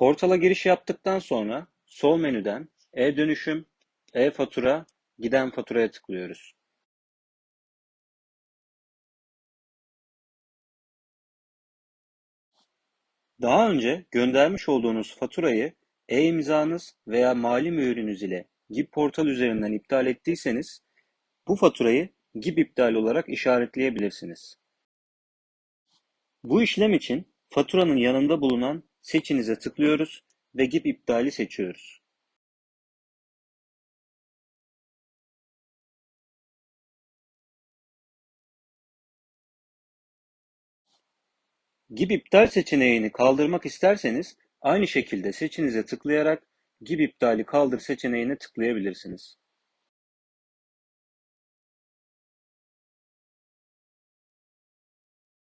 Portala giriş yaptıktan sonra sol menüden E-Dönüşüm, E-Fatura, Giden Fatura'ya tıklıyoruz. Daha önce göndermiş olduğunuz faturayı e-imzanız veya mali mühürünüz ile GİB portal üzerinden iptal ettiyseniz bu faturayı GİB iptal olarak işaretleyebilirsiniz. Bu işlem için faturanın yanında bulunan Seçinize tıklıyoruz ve GİB iptali seçiyoruz. GİB iptal seçeneğini kaldırmak isterseniz aynı şekilde Seçinize tıklayarak GİB iptali kaldır seçeneğine tıklayabilirsiniz.